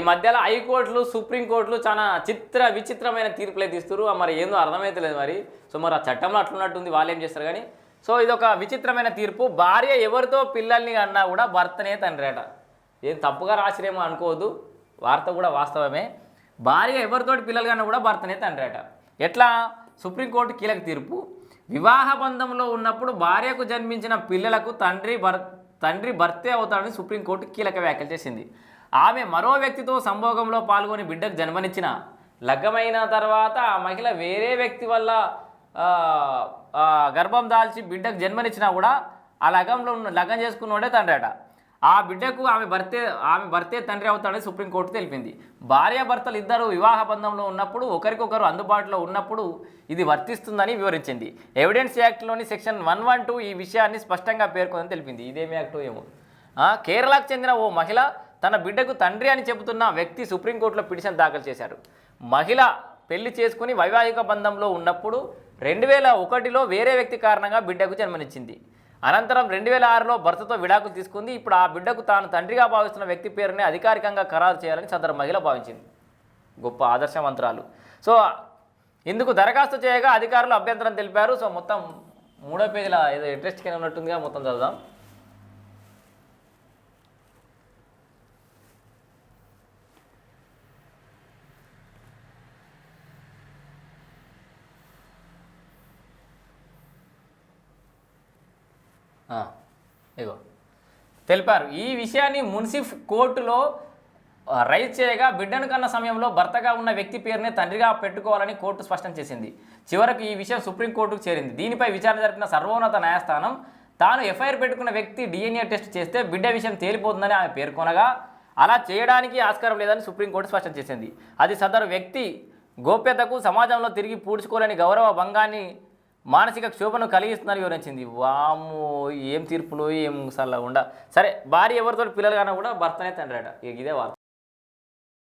ఈ మధ్యలో హైకోర్టులు సుప్రీంకోర్టులు చాలా చిత్ర విచిత్రమైన తీర్పులే తీస్తారు మరి ఏందో అర్థమైతలేదు మరి. సో మరి ఆ చట్టంలో అట్లున్నట్టుంది వాళ్ళు ఏం చేస్తారు కానీ. సో ఇది ఒక విచిత్రమైన తీర్పు. భార్య ఎవరితో పిల్లల్ని అన్నా కూడా భర్తనే తండ్రి అట ఏం తప్పుగా రాసిరేమో అనుకోవద్దు. వార్త కూడా వాస్తవమే. భార్య ఎవరితోటి పిల్లలు కన్నా కూడా భర్తనే తండ్రి అట ఎట్లా? సుప్రీంకోర్టు కీలక తీర్పు. వివాహ బంధంలో ఉన్నప్పుడు భార్యకు జన్మించిన పిల్లలకు తండ్రి భర్ తండ్రి భర్తే అవుతాడని సుప్రీంకోర్టు కీలక వ్యాఖ్యలు చేసింది. ఆమె మరో వ్యక్తితో సంభోగంలో పాల్గొని బిడ్డకు జన్మనిచ్చిన. లగ్గమైన తర్వాత ఆ మహిళ వేరే వ్యక్తి వల్ల గర్భం దాల్చి బిడ్డకు జన్మనిచ్చినా కూడా ఆ లగంలో ఉన్న లగ్గం చేసుకున్నోడే తండ్రి అట. ఆ బిడ్డకు ఆమె భర్తే ఆమె భర్తే తండ్రి అవుతాడని సుప్రీంకోర్టు తెలిపింది. భార్యాభర్తలు ఇద్దరు వివాహ బంధంలో ఉన్నప్పుడు ఒకరికొకరు అందుబాటులో ఉన్నప్పుడు ఇది వర్తిస్తుందని వివరించింది. ఎవిడెన్స్ యాక్ట్లోని సెక్షన్ వన్ వన్ టూ ఈ విషయాన్ని స్పష్టంగా పేర్కొందని తెలిపింది. ఇదేమి యాక్టు ఏమో? కేరళకు చెందిన ఓ మహిళ తన బిడ్డకు తండ్రి అని చెబుతున్న వ్యక్తి సుప్రీంకోర్టులో పిటిషన్ దాఖలు చేశారు. మహిళ పెళ్ళి చేసుకుని వైవాహిక బంధంలో ఉన్నప్పుడు రెండు వేల ఒకటిలో వేరే వ్యక్తి కారణంగా బిడ్డకు జన్మనిచ్చింది. అనంతరం రెండు వేల ఆరులో భర్తతో విడాకులు తీసుకుంది. ఇప్పుడు ఆ బిడ్డకు తాను తండ్రిగా భావిస్తున్న వ్యక్తి పేరుని అధికారికంగా ఖరారు చేయాలని సదరు మహిళ భావించింది. గొప్ప ఆదర్శవంతురాలు. సో ఇందుకు దరఖాస్తు చేయగా అధికారులు అభ్యంతరం తెలిపారు. సో మొత్తం మూడో పేజీల ఏదో ఇంట్రెస్ట్ కింద ఉన్నట్టుందిగా మొత్తం చదువుదాం. ఇగో. తెలిపారు ఈ విషయాన్ని మున్సిఫ్ కోర్టులో రైజ్ చేయగా బిడ్డను కన్న సమయంలో భర్తగా ఉన్న వ్యక్తి పేరునే తండ్రిగా పెట్టుకోవాలని కోర్టు స్పష్టం చేసింది. చివరకు ఈ విషయం సుప్రీంకోర్టుకు చేరింది. దీనిపై విచారణ జరిపిన సర్వోన్నత న్యాయస్థానం తాను ఎఫ్ఐఆర్ పెట్టుకున్న వ్యక్తి డిఎన్ఏ టెస్ట్ చేస్తే బిడ్డ విషయం తేలిపోతుందని ఆమె పేర్కొనగా అలా చేయడానికి ఆస్కారం లేదని సుప్రీంకోర్టు స్పష్టం చేసింది. అది సదరు వ్యక్తి గోప్యతకు సమాజంలో తిరిగి పూడ్చుకోలేని గౌరవ భంగాన్ని మానసిక క్షోభను కలిగిస్తుందని వివరించింది. వాము ఏం తీర్పులు ఏం సల్లా ఉండ. సరే భార్య ఎవరితో పిల్లలు కన్నా కూడా భర్తనే తండ్రి ఇదే వార్త.